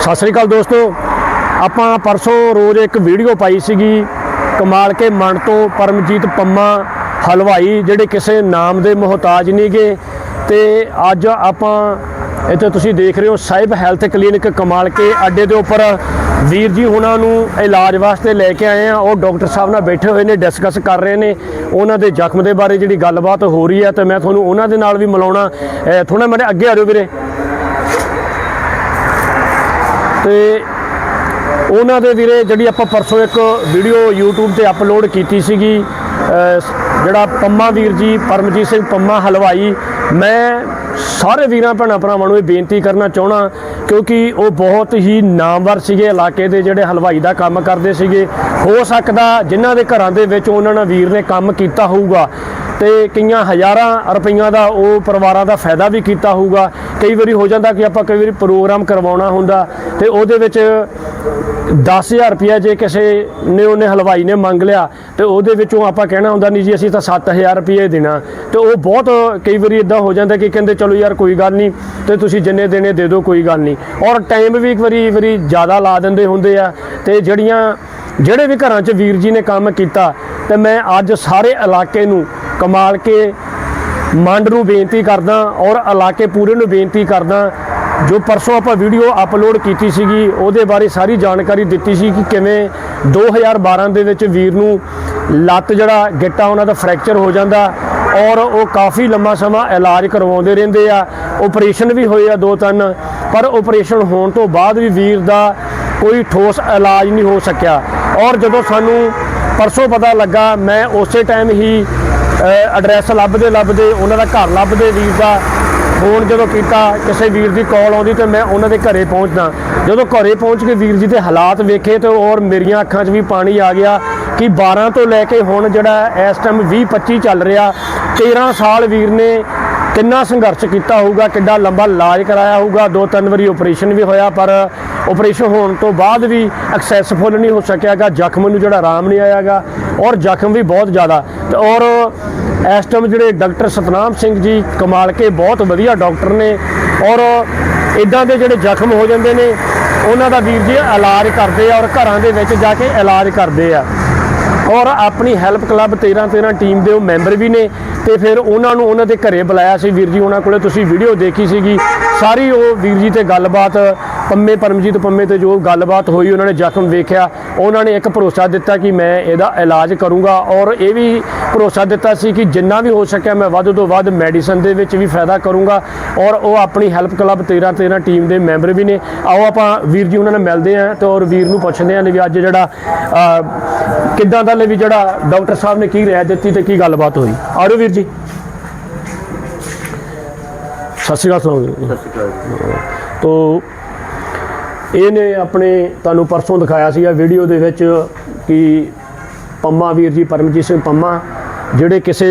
ਸਤਿ ਸ੍ਰੀ ਅਕਾਲ ਦੋਸਤੋ। ਆਪਾਂ ਪਰਸੋਂ ਰੋਜ਼ ਇੱਕ ਵੀਡੀਓ ਪਾਈ ਸੀਗੀ ਕਮਾਲ ਕੇ ਮਨ ਤੋਂ ਪਰਮਜੀਤ ਪੰਮਾ ਹਲਵਾਈ, ਜਿਹੜੇ ਕਿਸੇ ਨਾਮ ਦੇ ਮੁਹਤਾਜ ਨਹੀਂਗੇ। ਤੇ ਅੱਜ ਆਪਾਂ ਇੱਥੇ ਤੁਸੀਂ ਦੇਖ ਰਹੇ ਹੋ ਸਾਹਿਬ ਹੈਲਥ ਕਲੀਨਿਕ ਕਮਾਲ ਕੇ ਅੱਡੇ ਦੇ ਉੱਪਰ। ਵੀਰ ਜੀ ਉਹਨਾਂ ਨੂੰ ਇਲਾਜ ਵਾਸਤੇ ਲੈ ਕੇ ਆਏ ਆ। ਉਹ ਡਾਕਟਰ ਸਾਹਿਬ ਨਾਲ ਬੈਠੇ ਹੋਏ ਨੇ, ਡਿਸਕਸ ਕਰ ਰਹੇ ਨੇ। ਉਹਨਾਂ ਦੇ ਜ਼ਖਮ ਦੇ ਬਾਰੇ ਜਿਹੜੀ ਗੱਲਬਾਤ ਹੋ ਰਹੀ ਹੈ ਤੇ ਮੈਂ ਤੁਹਾਨੂੰ ਉਹਨਾਂ ਦੇ ਨਾਲ ਵੀ ਮਿਲਾਉਣਾ। ਥੋੜਾ ਮੇਰੇ ਅੱਗੇ ਆ ਜਾਓ ਵੀਰੇ। ਤੇ ਉਹਨਾਂ ਦੇ ਵੀਰੇ ਜਿਹੜੀ ਆਪਾਂ ਪਰਸੋਂ ਇੱਕ ਵੀਡੀਓ YouTube ਤੇ ਅਪਲੋਡ ਕੀਤੀ ਸੀਗੀ ਜਿਹੜਾ ਪੰਮਾ ਵੀਰ ਜੀ, ਪਰਮਜੀਤ ਸਿੰਘ ਪੰਮਾ ਹਲਵਾਈ, ਮੈਂ ਸਾਰੇ ਵੀਰਾਂ, ਭੈਣਾਂ, ਭਰਾਵਾਂ ਨੂੰ ਇਹ ਬੇਨਤੀ ਕਰਨਾ ਚਾਹਣਾ ਕਿਉਂਕਿ ਉਹ ਬਹੁਤ ਹੀ ਨਾਮਵਰ ਸੀਗੇ ਇਲਾਕੇ ਦੇ ਜਿਹੜੇ ਹਲਵਾਈ ਦਾ ਕੰਮ ਕਰਦੇ ਸੀਗੇ। ਹੋ ਸਕਦਾ ਜਿਨ੍ਹਾਂ ਦੇ ਘਰਾਂ ਦੇ ਵਿੱਚ ਉਹਨਾਂ ਨਾਲ ਵੀਰ ਨੇ ਕੰਮ ਕੀਤਾ ਹੋਊਗਾ ਤੇ ਕਈਆਂ ਹਜ਼ਾਰਾਂ ਰੁਪਈਆਂ ਦਾ ਉਹ ਪਰਿਵਾਰਾਂ ਦਾ ਫਾਇਦਾ ਵੀ ਕੀਤਾ ਹੋਊਗਾ। ਕਈ ਵਾਰੀ ਹੋ ਜਾਂਦਾ ਕਿ ਆਪਾਂ ਕਈ ਵਾਰੀ ਪ੍ਰੋਗਰਾਮ ਕਰਵਾਉਣਾ ਹੁੰਦਾ ਤੇ ਉਹਦੇ ਵਿੱਚ 10000 ਰੁਪਇਆ ਜੇ ਕਿਸੇ ਨੇ ਉਹਨੇ ਹਲਵਾਈ ਨੇ ਮੰਗ ਲਿਆ ਤੇ ਉਹਦੇ ਵਿੱਚੋਂ ਆਪਾਂ ਕਹਿਣਾ ਹੁੰਦਾ ਨਹੀਂ ਜੀ ਅਸੀਂ ਤਾਂ 7000 ਰੁਪਏ ਦੇਣਾ। ਤੇ ਉਹ ਬਹੁਤ ਕਈ ਵਾਰੀ ਇਦਾਂ ਹੋ ਜਾਂਦਾ ਕਿ ਕਹਿੰਦੇ ਚਲੋ ਯਾਰ ਕੋਈ ਗੱਲ ਨਹੀਂ ਤੇ ਤੁਸੀਂ ਜਿੰਨੇ ਦੇਣੇ ਦੇ ਦਿਓ, ਕੋਈ ਗੱਲ ਨਹੀਂ। ਔਰ ਟਾਈਮ ਵੀ ਇੱਕ ਵਾਰੀ ਵਾਰੀ ਜ਼ਿਆਦਾ ਲਾ ਦਿੰਦੇ ਹੁੰਦੇ ਆ ਤੇ ਜਿਹੜੀਆਂ ਜਿਹੜੇ ਵੀ ਘਰਾਂ 'ਚ ਵੀਰ ਜੀ ਨੇ ਕੰਮ ਕੀਤਾ ਤੇ ਮੈਂ ਅੱਜ ਸਾਰੇ ਇਲਾਕੇ ਨੂੰ ਕਮਾਲ ਕੇ ਮੰਡ ਨੂੰ ਬੇਨਤੀ ਕਰਦਾ ਔਰ ਇਲਾਕੇ ਪੂਰੇ ਨੂੰ ਬੇਨਤੀ ਕਰਦਾ, ਜੋ ਪਰਸੋਂ ਆਪਾਂ ਵੀਡੀਓ ਅਪਲੋਡ ਕੀਤੀ ਸੀਗੀ, ਉਹਦੇ ਬਾਰੇ ਸਾਰੀ ਜਾਣਕਾਰੀ ਦਿੱਤੀ ਸੀ ਕਿ ਕਿਵੇਂ 2012 ਦੇ ਵਿੱਚ ਵੀਰ ਨੂੰ ਲੱਤ ਜਿਹੜਾ, ਗਿੱਟਾ ਉਹਨਾਂ ਦਾ ਫ੍ਰੈਕਚਰ ਹੋ ਜਾਂਦਾ ਔਰ ਉਹ ਕਾਫੀ ਲੰਮਾ ਸਮਾਂ ਇਲਾਜ ਕਰਵਾਉਂਦੇ ਰਹਿੰਦੇ ਆ। ਆਪਰੇਸ਼ਨ ਵੀ ਹੋਏ ਆ ਦੋ ਤਿੰਨ, ਪਰ ਆਪਰੇਸ਼ਨ ਹੋਣ ਤੋਂ ਬਾਅਦ ਵੀ ਵੀਰ ਦਾ ਕੋਈ ਠੋਸ ਇਲਾਜ ਨਹੀਂ ਹੋ ਸਕਿਆ। ਔਰ ਜਦੋਂ ਸਾਨੂੰ ਪਰਸੋਂ ਪਤਾ ਲੱਗਾ, ਮੈਂ ਉਸੇ ਟਾਈਮ ਹੀ ਐਡਰੈਸ ਲੱਭਦੇ ਲੱਭਦੇ ਉਹਨਾਂ ਦਾ ਘਰ ਲੱਭਦੇ ਵੀਰ ਦਾ ਫੋਨ ਜਦੋਂ ਕੀਤਾ, ਕਿਸੇ ਵੀਰ ਦੀ ਕਾਲ ਆਉਂਦੀ ਤੇ ਮੈਂ ਉਹਨਾਂ ਦੇ ਘਰੇ ਪਹੁੰਚਦਾ। ਜਦੋਂ ਘਰੇ ਪਹੁੰਚ ਕੇ ਵੀਰ ਜੀ ਦੇ ਹਾਲਾਤ ਵੇਖੇ ਤੇ ਔਰ ਮੇਰੀਆਂ ਅੱਖਾਂ 'ਚ ਵੀ ਪਾਣੀ ਆ ਗਿਆ ਕਿ 12 ਤੋਂ ਲੈ ਕੇ ਹੁਣ ਜਿਹੜਾ ਇਸ ਟਾਈਮ 20 25 ਚੱਲ ਰਿਹਾ 13 ਸਾਲ ਵੀਰ ਨੇ ਕਿੰਨਾ ਸੰਘਰਸ਼ ਕੀਤਾ ਹੋਊਗਾ ਕਿੰਨਾ ਲੰਬਾ ਇਲਾਜ ਕਰਾਇਆ ਹੋਊਗਾ, ਦੋ ਤਿੰਨ ਵਾਰੀ ਆਪਰੇਸ਼ਨ ਵੀ ਹੋਇਆ, ਪਰ ਆਪਰੇਸ਼ਨ ਹੋਣ ਤੋਂ ਬਾਅਦ ਵੀ ਐਕਸੈਸਫੁਲ ਨਹੀਂ ਹੋ ਸਕਿਆਗਾ ਜ਼ਖਮ ਨੂੰ ਜਿਹੜਾ ਆਰਾਮ ਨਹੀਂ ਆਇਆਗਾ ਔਰ ਜ਼ਖਮ ਵੀ ਬਹੁਤ ਜ਼ਿਆਦਾ। ਤੇ ਔਰ ਇਸ ਟਾਈਮ ਜਿਹੜੇ ਡਾਕਟਰ ਸਤਨਾਮ ਸਿੰਘ ਜੀ ਕਮਾਲ ਕੇ ਬਹੁਤ ਵਧੀਆ ਡਾਕਟਰ ਨੇ, ਔਰ ਇਦਾਂ ਦੇ ਜਿਹੜੇ ਜ਼ਖਮ ਹੋ ਜਾਂਦੇ ਨੇ, ਉਹਨਾਂ ਦਾ ਵੀਰ ਜੀ ਇਲਾਜ ਕਰਦੇ ਆ ਔਰ ਘਰਾਂ ਦੇ ਵਿੱਚ ਜਾ ਕੇ ਇਲਾਜ ਕਰਦੇ ਆ। ਔਰ ਆਪਣੀ ਹੈਲਪ ਕਲੱਬ 13 13 ਟੀਮ ਦੇ ਉਹ ਮੈਂਬਰ ਵੀ ਨੇ ਤੇ ਫਿਰ ਉਹਨਾਂ ਨੂੰ ਉਹਨਾਂ ਦੇ ਘਰੇ ਬੁਲਾਇਆ ਸੀ। ਵੀਰ ਜੀ, ਉਹਨਾਂ ਕੋਲੇ ਤੁਸੀਂ ਵੀਡੀਓ ਦੇਖੀ ਸੀਗੀ। ਸਾਰੀ ਉਹ ਵੀਰ ਜੀ ਤੇ ਗੱਲਬਾਤ ਪੰਮੇ ਪਰਮਜੀਤ ਪੰਮੇ ਤੇ ਜੋ ਗੱਲਬਾਤ ਹੋਈ ਉਹਨਾਂ ਨੇ ਜ਼ਖਮ ਵੇਖਿਆ ਉਹਨਾਂ ਨੇ ਇੱਕ ਭਰੋਸਾ ਦਿੱਤਾ ਕਿ ਮੈਂ ਇਹਦਾ ਇਲਾਜ ਕਰੂੰਗਾ ਔਰ ਇਹ ਵੀ ਭਰੋਸਾ ਦਿੱਤਾ ਸੀ ਕਿ ਜਿੰਨਾ ਵੀ ਹੋ ਸਕਿਆ ਮੈਂ ਵੱਧ ਤੋਂ ਵੱਧ ਮੈਡੀਸਨ ਦੇ ਵਿੱਚ ਵੀ ਫਾਇਦਾ ਕਰੂੰਗਾ ਔਰ ਉਹ ਆਪਣੀ ਹੈਲਪ ਕਲੱਬ 13 13 ਟੀਮ ਦੇ ਮੈਂਬਰ ਵੀ ਨੇ। ਆਓ ਆਪਾਂ ਵੀਰ ਜੀ ਉਹਨਾਂ ਨਾਲ ਮਿਲਦੇ ਆਂ ਤੇ ਔਰ ਵੀਰ ਨੂੰ ਪੁੱਛਦੇ ਆਂ ਵੀ ਅੱਜ ਜਿਹੜਾ ਕਿੱਦਾਂ ਦਾ ਲੈ ਵੀ ਜਿਹੜਾ ਡਾਕਟਰ ਸਾਹਿਬ ਨੇ ਕੀ ਰਾਇ ਦਿੱਤੀ ਤੇ ਕੀ ਗੱਲਬਾਤ ਹੋਈ। ਆਰੋ ਵੀਰ ਜੀ। ਸਤਿ ਸ਼੍ਰੀ ਅਕਾਲ ਸੁਣਾਓ ਤੋ ਇਹਨੇ ਆਪਣੇ ਤੁਹਾਨੂੰ ਪਰਸੋਂ ਦਿਖਾਇਆ ਸੀਗਾ ਵੀਡੀਓ ਦੇ ਵਿੱਚ ਕਿ ਪੰਮਾ ਵੀਰ ਜੀ ਪਰਮਜੀਤ ਸਿੰਘ ਪੰਮਾ ਜਿਹੜੇ ਕਿਸੇ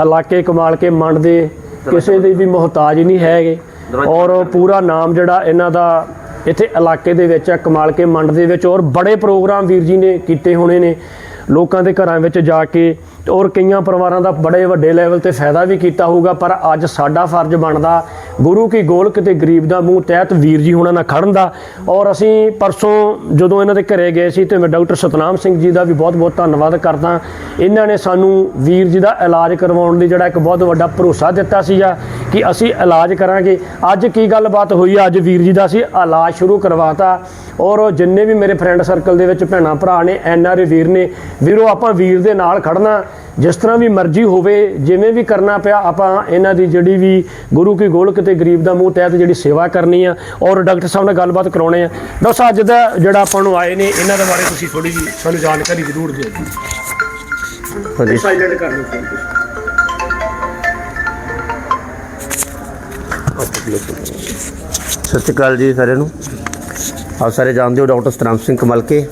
ਇਲਾਕੇ ਕਮਾਲ ਕੇ ਮੰਡ ਦੇ ਕਿਸੇ ਦੇ ਵੀ ਮੁਹਤਾਜ ਨਹੀਂ ਹੈਗੇ ਔਰ ਪੂਰਾ ਨਾਮ ਜਿਹੜਾ ਇਹਨਾਂ ਦਾ ਇੱਥੇ ਇਲਾਕੇ ਦੇ ਵਿੱਚ ਹੈ ਕਮਾਲ ਕੇ ਮੰਡ ਦੇ ਵਿੱਚ ਔਰ ਬੜੇ ਪ੍ਰੋਗਰਾਮ ਵੀਰ ਜੀ ਨੇ ਕੀਤੇ ਹੋਣੇ ਨੇ ਲੋਕਾਂ ਦੇ ਘਰਾਂ ਵਿੱਚ ਜਾ ਕੇ ਔਰ ਕਈਆਂ ਪਰਿਵਾਰਾਂ ਦਾ ਬੜੇ ਵੱਡੇ ਲੈਵਲ ਤੇ ਫਾਇਦਾ ਵੀ ਕੀਤਾ ਹੋਊਗਾ ਪਰ ਅੱਜ ਸਾਡਾ ਫਰਜ਼ ਬਣਦਾ ਗੁਰੂ ਕੀ ਗੋਲਕ ਤੇ ਗਰੀਬ ਦਾ ਮੂੰਹ ਤਹਿਤ ਵੀਰ ਜੀ ਹੁਣਾਂ ਨਾਲ ਖੜਨ ਦਾ। ਔਰ ਅਸੀਂ ਪਰਸੋਂ ਜਦੋਂ ਇਹਨਾਂ ਦੇ ਘਰੇ ਗਏ ਸੀ ਤੇ ਮੈਂ ਡਾਕਟਰ ਸਤਨਾਮ ਸਿੰਘ ਜੀ ਦਾ ਵੀ ਬਹੁਤ-ਬਹੁਤ ਧੰਨਵਾਦ ਕਰਦਾ। ਇਹਨਾਂ ਨੇ ਸਾਨੂੰ ਵੀਰ ਜੀ ਦਾ ਇਲਾਜ ਕਰਵਾਉਣ ਦੀ ਜਿਹੜਾ ਇੱਕ ਬਹੁਤ ਵੱਡਾ ਭਰੋਸਾ ਦਿੱਤਾ ਸੀਗਾ ਕਿ ਅਸੀਂ ਇਲਾਜ ਕਰਾਂਗੇ। ਅੱਜ ਕੀ ਗੱਲਬਾਤ ਹੋਈ? ਆ ਅੱਜ ਵੀਰ ਜੀ ਦਾ ਅਸੀਂ ਇਲਾਜ ਸ਼ੁਰੂ ਕਰਵਾਤਾ। ਔਰ ਜਿੰਨੇ ਵੀ ਮੇਰੇ ਫਰੈਂਡ ਸਰਕਲ ਦੇ ਵਿੱਚ ਭੈਣਾਂ ਭਰਾ ਨੇ, ਐਨ ਆਰ ਵੀਰ ਨੇ, ਵੀਰੋ ਆਪਾਂ ਵੀਰ ਦੇ ਨਾਲ ਖੜਨਾ। ਜਿਸ ਤਰ੍ਹਾਂ ਵੀ ਮਰਜ਼ੀ ਹੋਵੇ ਜਿਵੇਂ ਵੀ ਕਰਨਾ ਪਿਆ ਆਪਾਂ ਇਹਨਾਂ ਦੀ ਜਿਹੜੀ ਵੀ ਗੁਰੂ ਕੀ ਗੋਲਕ ਤੇ ਗਰੀਬ ਦਾ ਮੂੰਹ ਤਹਿਤ ਜਿਹੜੀ ਸੇਵਾ ਕਰਨੀ ਆ ਔਰ ਡਾਕਟਰ ਸਾਹਿਬ ਨਾਲ ਗੱਲਬਾਤ ਕਰਾਉਣੇ ਆ। ਸਾਹਿਬ ਅੱਜ ਦਾ ਜਿਹੜਾ ਆਪਾਂ ਨੂੰ ਆਏ ਨੇ ਇਹਨਾਂ ਦੇ ਬਾਰੇ ਤੁਸੀਂ ਥੋੜੀ ਜੀ ਸਾਨੂੰ ਜਾਣਕਾਰੀ ਜ਼ਰੂਰ ਦਿਓ। ਜੀ ਹਾਂਜੀ ਸਾਈਲੈਂਟ ਕਰ ਲਓ। ਸਤਿ ਸ਼੍ਰੀ ਅਕਾਲ ਜੀ ਸਾਰਿਆਂ ਨੂੰ। ਆਪ ਸਾਰੇ ਜਾਣਦੇ ਹੋ ਡਾਕਟਰ ਸਤਨਾਮ ਸਿੰਘ ਕਮਲਕੇ।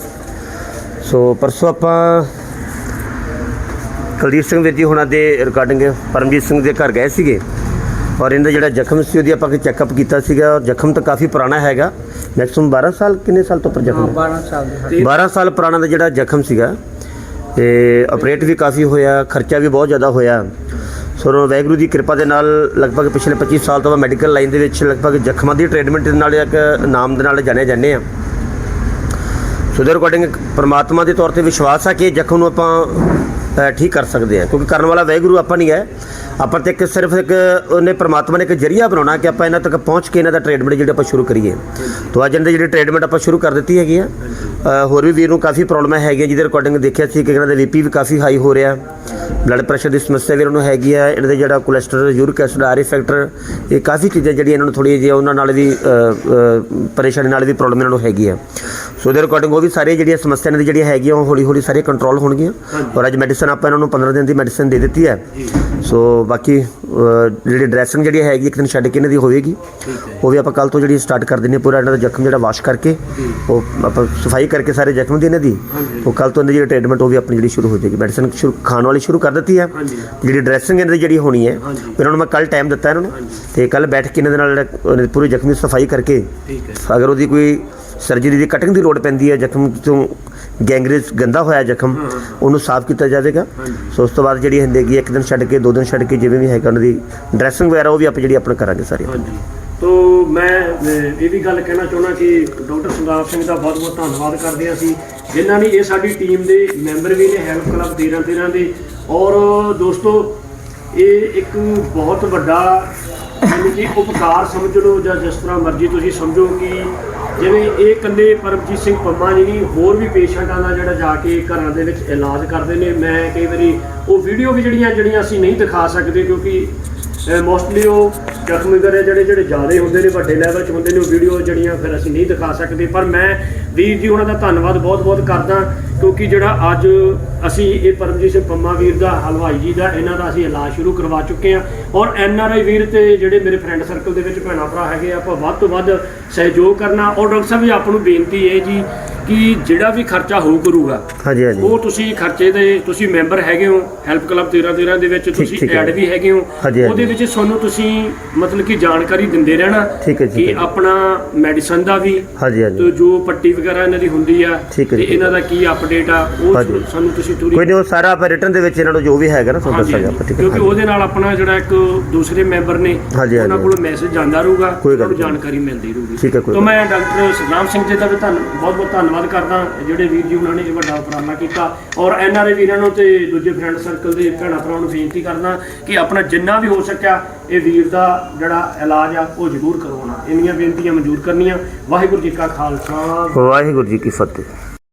ਸੋ ਪਰਸੋਂ ਆਪਾਂ ਕੁਲਦੀਪ ਸਿੰਘ ਵੀਰ ਜੀ ਹੁਣਾਂ ਦੇ ਰਿਕਾਰਡਿੰਗ ਪਰਮਜੀਤ ਸਿੰਘ ਦੇ ਘਰ ਗਏ ਸੀਗੇ ਔਰ ਇਹਦਾ ਜਿਹੜਾ ਜ਼ਖਮ ਸੀ ਉਹਦੀ ਆਪਾਂ ਚੈੱਕਅਪ ਕੀਤਾ ਸੀਗਾ ਔਰ ਜ਼ਖਮ ਤਾਂ ਕਾਫੀ ਪੁਰਾਣਾ ਹੈਗਾ। ਮੈਕਸਿਮਮ 12 ਸਾਲ ਕਿੰਨੇ ਸਾਲ ਤੋਂ ਉੱਪਰ ਜ਼ਖਮ ਹੈ? 12 ਸਾਲ ਦੇ 12 ਸਾਲ ਪੁਰਾਣਾ ਦਾ ਜਿਹੜਾ ਜ਼ਖਮ ਸੀਗਾ। ਤੇ ਆਪਰੇਟ ਵੀ ਕਾਫੀ ਹੋਇਆ ਖਰਚਾ ਵੀ ਬਹੁਤ ਜ਼ਿਆਦਾ ਹੋਇਆ। ਸੋ ਵੈਗਰੂ ਦੀ ਕਿਰਪਾ ਦੇ ਨਾਲ ਲਗਭਗ ਪਿਛਲੇ 25 ਸਾਲ ਤੋਂ ਮੈਡੀਕਲ ਲਾਈਨ ਦੇ ਵਿੱਚ ਲਗਭਗ ਜ਼ਖਮਾਂ ਦੀ ਟ੍ਰੀਟਮੈਂਟ ਦੇ ਨਾਲ ਇੱਕ ਨਾਮ ਦੇ ਨਾਲ ਜਾਣੇ ਜਾਂਦੇ ਆ ਸੋ ਉਹਦੇ ਅਕੋਰਡਿੰਗ ਪ੍ਰਮਾਤਮਾ ਦੇ ਤੌਰ ਤੇ ਵਿਸ਼ਵਾਸ ਆ ਕਿ ਜ਼ਖਮ ਨੂੰ ਆਪਾਂ ਠੀਕ ਕਰ ਸਕਦੇ ਆ। ਕਿਉਂਕਿ ਕਰਨ ਵਾਲਾ ਵੈਗਰੂ ਆਪਾਂ ਨਹੀਂ ਹੈ। ਆਪਾਂ ਤੇ ਇੱਕ ਸਿਰਫ ਇੱਕ ਉਹਨੇ ਪ੍ਰਮਾਤਮਾ ਨੇ ਇੱਕ ਜਰੀਆ ਬਣਾਉਣਾ ਕਿ ਆਪਾਂ ਇਹਨਾਂ ਤੱਕ ਪਹੁੰਚ ਕੇ ਇਹਨਾਂ ਦਾ ਟ੍ਰੀਟਮੈਂਟ ਜਿਹੜਾ ਆਪਾਂ ਸ਼ੁਰੂ ਕਰੀਏ। ਤੋਂ ਅੱਜ ਇਹਨਾਂ ਦੀ ਜਿਹੜੀ ਟ੍ਰੀਟਮੈਂਟ ਆਪਾਂ ਸ਼ੁਰੂ ਕਰ ਦਿੱਤੀ ਹੈਗੀ ਆ ਹੋਰ ਵੀ ਵੀਰ ਨੂੰ ਕਾਫੀ ਪ੍ਰੋਬਲਮ ਹੈਗੀ ਜਿਹਦੇ ਅਕੋਰਡਿੰਗ ਦੇਖਿਆ ਸੀ ਕਿ ਇਹਨਾਂ ਦਾ ਵੀਪੀ ਵੀ ਕਾਫੀ ਹਾਈ ਹੋ ਰਿਹਾ। ਬਲੱਡ ਪ੍ਰੈਸ਼ਰ ਦੀ ਸਮੱਸਿਆ ਵੀਰ ਨੂੰ ਹੈਗੀ ਆ। ਇਹਨਾਂ ਦੇ ਜਿਹੜਾ cholesterol uric acid R factor ਇਹ ਕਾਫੀ ਚੀਜ਼ਾਂ ਜਿਹੜੀਆਂ ਇਹਨਾਂ ਨੂੰ ਥੋੜੀ ਜਿਹੀ ਉਹਨਾਂ ਨਾਲ ਵੀ ਪਰੇਸ਼ਾਨੀ ਨਾਲ ਵੀ ਪ੍ਰੋਬਲਮ ਇਹਨਾਂ ਨੂੰ ਹੈਗੀ ਆ। ਸੋ ਉਹਦੇ ਅਕੋਰਡਿੰਗ ਉਹ ਵੀ ਸਾਰੇ ਜਿਹੜੀਆਂ ਸਮੱਸਿਆ ਇਹਨਾਂ ਦੀ ਜਿਹੜੀਆਂ ਹੈਗੀਆਂ ਉਹ ਹੌਲੀ ਹੌਲੀ ਸਾਰੇ ਕੰਟਰੋਲ ਹੋਣਗੀਆਂ। ਔਰ ਅੱਜ ਮੈਡੀਸਨ ਆਪਾਂ ਇਹਨਾਂ ਨੂੰ 15 ਦਿਨ ਦੀ ਮੈਡੀਸਨ ਦੇ ਦਿੱਤੀ ਹੈ। ਸੋ ਬਾਕੀ ਜਿਹੜੀ ਡਰੈਸਿੰਗ ਜਿਹੜੀ ਹੈਗੀ ਇੱਕ ਦਿਨ ਛੱਡ ਕੇ ਇਹਨਾਂ ਦੀ ਹੋਵੇਗੀ। ਉਹ ਵੀ ਆਪਾਂ ਕੱਲ ਤੋਂ ਜਿਹੜੀ ਸਟਾਰਟ ਕਰ ਹਾਂ ਪੂਰਾ ਇਹਨਾਂ ਦਾ ਜ਼ਖਮ ਜਿਹੜਾ ਵਾਸ਼ ਕਰਕੇ ਉਹ ਆਪਾਂ ਸਫ਼ਾਈ ਕਰਕੇ ਸਾਰੇ ਜ਼ਖਮ ਦੀ ਇਹਨਾਂ ਦੀ ਉਹ ਕੱਲ ਤੋਂ ਇਹਨਾਂ ਦੀ ਜਿਹੜੀ ਟ੍ਰੀਟਮੈਂਟ ਉਹ ਵੀ ਆਪਣੀ ਜਿਹੜੀ ਸ਼ੁਰੂ ਹੋ ਜਾਏਗੀ। ਮੈਡੀਸਨ ਸ਼ੁਰੂ ਖਾਣ ਵਾਲੀ ਸ਼ੁਰੂ ਕਰ ਦਿੱਤੀ ਹੈ। ਜਿਹੜੀ ਡਰੈਸਿੰਗ ਇਹਨਾਂ ਦੀ ਜਿਹੜੀ ਹੋਣੀ ਹੈ ਇਹਨਾਂ ਨੂੰ ਮੈਂ ਕੱਲ ਟਾਈਮ ਦਿੱਤਾ ਇਹਨਾਂ ਨੂੰ। ਤੇ ਕੱਲ ਬੈਠ ਕੇ ਇਹਨਾਂ ਦੇ ਨਾਲ ਦੀ ਪੂਰੀ ਜ਼ਖਮ ਦੀ ਸਫ਼ਾਈ ਕਰਕੇ ਅਗਰ ਉਹਦੀ ਕੋਈ ਸਰਜਰੀ ਦੀ ਕਟਿੰਗ ਦੀ ਲੋੜ ਪੈਂਦੀ ਹੈ ਜ਼ਖਮ ਤੋਂ ਗੈਂਗਰੀਸ ਗੰਦਾ ਹੋਇਆ ਜ਼ਖਮ ਉਹਨੂੰ ਸਾਫ਼ ਕੀਤਾ ਜਾਵੇਗਾ। ਸੋ ਉਸ ਤੋਂ ਬਾਅਦ ਜਿਹੜੀ ਹੁੰਦੀਗੀ ਇੱਕ ਦਿਨ ਛੱਡ ਕੇ ਦੋ ਦਿਨ ਛੱਡ ਕੇ ਜਿਵੇਂ ਵੀ ਹੈਗਾ ਉਹਨਾਂ ਦੀ ਡਰੈਸਿੰਗ ਵਗੈਰਾ ਉਹ ਵੀ ਆਪਾਂ ਜਿਹੜੀ ਆਪਣਾ ਕਰਾਂਗੇ ਸਾਰੀ। ਹਾਂਜੀ। ਤੋ ਮੈਂ ਇਹ ਵੀ ਗੱਲ ਕਹਿਣਾ ਚਾਹੁੰਦਾ ਕਿ ਡਾਕਟਰ ਸੰਦਾਪ ਸਿੰਘ ਦਾ ਬਹੁਤ ਬਹੁਤ ਧੰਨਵਾਦ ਕਰਦੇ ਹਾਂ ਅਸੀਂ ਜਿਨ੍ਹਾਂ ਨੇ ਇਹ ਸਾਡੀ ਟੀਮ ਦੇ ਮੈਂਬਰ ਵੀ ਨੇ ਹੈਲਪ ਕਲੱਬ 13 13 ਦੇ। ਔਰ ਦੋਸਤੋ ਇਹ ਇੱਕ ਬਹੁਤ ਵੱਡਾ ਯਾਨੀ ਕਿ ਉਪਕਾਰ ਸਮਝ ਲਓ ਜਾਂ ਜਿਸ ਤਰ੍ਹਾਂ ਮਰਜ਼ੀ ਤੁਸੀਂ ਸਮਝੋ ਕਿ ਜਿਵੇਂ ਇਹ ਇਕੱਲੇ ਪਰਮਜੀਤ ਸਿੰਘ ਪੰਮਾ ਜੀ ਨਹੀਂ, ਹੋਰ ਵੀ ਪੇਸ਼ੈਂਟਾਂ ਦਾ ਜਿਹੜਾ ਜਾ ਕੇ ਘਰਾਂ ਦੇ ਵਿੱਚ ਇਲਾਜ ਕਰਦੇ ਨੇ। ਮੈਂ ਕਈ ਵਾਰੀ ਉਹ ਵੀਡੀਓ ਵੀ ਜਿਹੜੀਆਂ ਜਿਹੜੀਆਂ ਅਸੀਂ ਨਹੀਂ ਦਿਖਾ ਸਕਦੇ ਕਿਉਂਕਿ ਮੋਸਟਲੀ ਉਹ ਜ਼ਖਮੀ ਕਰੇ ਜਿਹੜੇ ਜਿਹੜੇ ਜ਼ਿਆਦਾ ਹੁੰਦੇ ਨੇ ਵੱਡੇ ਲੈਵਲ 'ਚ ਹੁੰਦੇ ਨੇ ਉਹ ਵੀਡੀਓ ਜਿਹੜੀਆਂ ਫਿਰ ਅਸੀਂ ਨਹੀਂ ਦਿਖਾ ਸਕਦੇ। ਪਰ ਮੈਂ ਵੀਰ ਜੀ ਉਹਨਾਂ ਦਾ ਧੰਨਵਾਦ ਬਹੁਤ-ਬਹੁਤ ਕਰਦਾ ਕਿਉਂਕਿ ਜਿਹੜਾ ਅੱਜ ਅਸੀਂ ਇਹ ਪਰਮਜੀਤ ਸਿੰਘ ਪੰਮਾ ਵੀਰ ਦਾ ਹਲਵਾਈ ਜੀ ਦਾ ਇਹਨਾਂ ਦਾ ਅਸੀਂ ਇਲਾਜ ਸ਼ੁਰੂ ਕਰਵਾ ਚੁੱਕੇ ਹਾਂ। ਔਰ ਐਨ ਆਰ ਆਈ ਵੀਰ ਤੇ ਜਿਹੜੇ ਮੇਰੇ ਫਰੈਂਡ ਸਰਕਲ ਦੇ ਵਿੱਚ ਭੈਣਾ ਭਰਾ ਹੈਗੇ ਆ, ਆਪਾਂ ਵੱਧ ਤੋਂ ਵੱਧ ਸਹਿਯੋਗ ਕਰਨਾ। ਔਰ ਡਾਕਟਰ ਸਾਹਿਬ ਜੀ ਆਪ ਨੂੰ ਬੇਨਤੀ ਹੈ ਜੀ ਕਿ ਜਿਹੜਾ ਵੀ ਖਰਚਾ ਹੋ ਕਰੂਗਾ ਹਾਂਜੀ ਹਾਂਜੀ ਉਹ ਤੁਸੀਂ ਖਰਚੇ ਦੇ ਤੁਸੀਂ ਮੈਂਬਰ ਹੈਗੇ ਹੋ ਹੈਲਪ ਕਲੱਬ 13 13 ਦੇ ਵਿੱਚ ਤੁਸੀਂ ਠੀਕ ਹੈ। ਐਡ ਵੀ ਹੈਗੇ ਹੋ ਹਾਂਜੀ, ਹਾਂਜੀ। ਉਹਦੇ ਵਿੱਚ ਤੁਹਾਨੂੰ ਤੁਸੀਂ ਮਤਲਬ ਕਿ ਜਾਣਕਾਰੀ ਦਿੰਦੇ ਰਹਿਣਾ ਠੀਕ ਹੈ, ਠੀਕ ਕਿ ਹੈ। ਆਪਣਾ ਮੈਡੀਸਨ ਦਾ ਵੀ ਹਾਂਜੀ ਹਾਂਜੀ ਤੇ ਜੋ ਪੱਟੀ ਵਗੈਰਾ ਇਹਨਾਂ ਦੀ ਹੁੰਦੀ ਆ ਠੀਕ ਹੈ ਤੇ ਜੀ, ਠੀਕ ਇਹਨਾਂ ਦਾ ਕੀ ਅਪਡੇਟ ਆ ਉਹ ਹਾਂਜੀ। ਸਾਨੂੰ ਤੁਸੀਂ ਪੂਰੀ ਕੋਈ ਨਹੀਂ ਉਹ ਸਾਰਾ ਆਪਾਂ ਰਿਟਰਨ ਦੇ ਵਿੱਚ ਇਹਨਾਂ ਨੂੰ ਜੋ ਵੀ ਹੈਗਾ ਨਾ ਤੁਹਾਨੂੰ ਹਾਂਜੀ, ਦੱਸਾਂਗੇ ਆਪਾਂ ਠੀਕ ਹੈ ਕਿਉਂਕਿ ਹਾਂਜੀ। ਉਹਦੇ ਨਾਲ ਆਪਣਾ ਜਿਹੜਾ ਇੱਕ ਦੂਸਰੇ ਮੈਂਬਰ ਨੇ ਹਾਂਜੀ, ਉਹਨਾਂ ਹਾਂਜੀ। ਕੋਲ ਮੈਸੇਜ ਜਾਂਦਾ ਰਹੂਗਾ ਕੋਈ ਗੱਲ ਉਹਨਾਂ ਨੂੰ ਨਹੀਂ। ਜਾਣਕਾਰੀ ਮਿਲਦੀ ਰਹੂਗੀ ਠੀਕ ਹੈ, ਕੋਈ ਤਾਂ ਗੱਲ ਮੈਂ ਡਾਕਟਰ ਸੁਖਰਾਮ ਸਿੰਘ ਜੀ ਦਾ ਵੀ ਧੰਨ ਬਹੁਤ ਬਹੁਤ ਧੰਨਵਾਦ ਕਰਦਾ ਜਿਹੜੇ ਵੀਰ ਜੀ ਉਹਨਾਂ ਨੇ ਇਹ ਵੱਡਾ ਉਪਰਾਲਾ ਕੀਤਾ ਔਰ ਐਨ ਆਰ ਆਈ ਵੀਰਾਂ ਨੂੰ ਤੇ ਦੂਜੇ ਫਰੈਂਡ ਸਰਕਲ ਦੇ ਭੈਣਾਂ ਭਰਾਵਾਂ ਨੂੰ ਬੇਨਤੀ ਕਰਦਾ ਕਿ ਆਪਣਾ ਜਿੰਨਾ ਵੀ ਹੋ ਸਕਿਆ ਇਹ ਵੀਰ ਦਾ ਜਿਹੜਾ ਇਲਾਜ ਆ, ਉਹ ਜ਼ਰੂਰ ਕਰਵਾਉਣਾ। ਇੰਨੀਆਂ ਬੇਨਤੀਆਂ ਮਨਜ਼ੂਰ ਕਰਨੀਆਂ। ਵਾਹਿਗੁਰੂ ਜੀ ਕਾ ਖਾਲਸਾ। ਵਾਹਿਗੁਰੂ ਜੀ ਕੀ ਫਤਿਹ।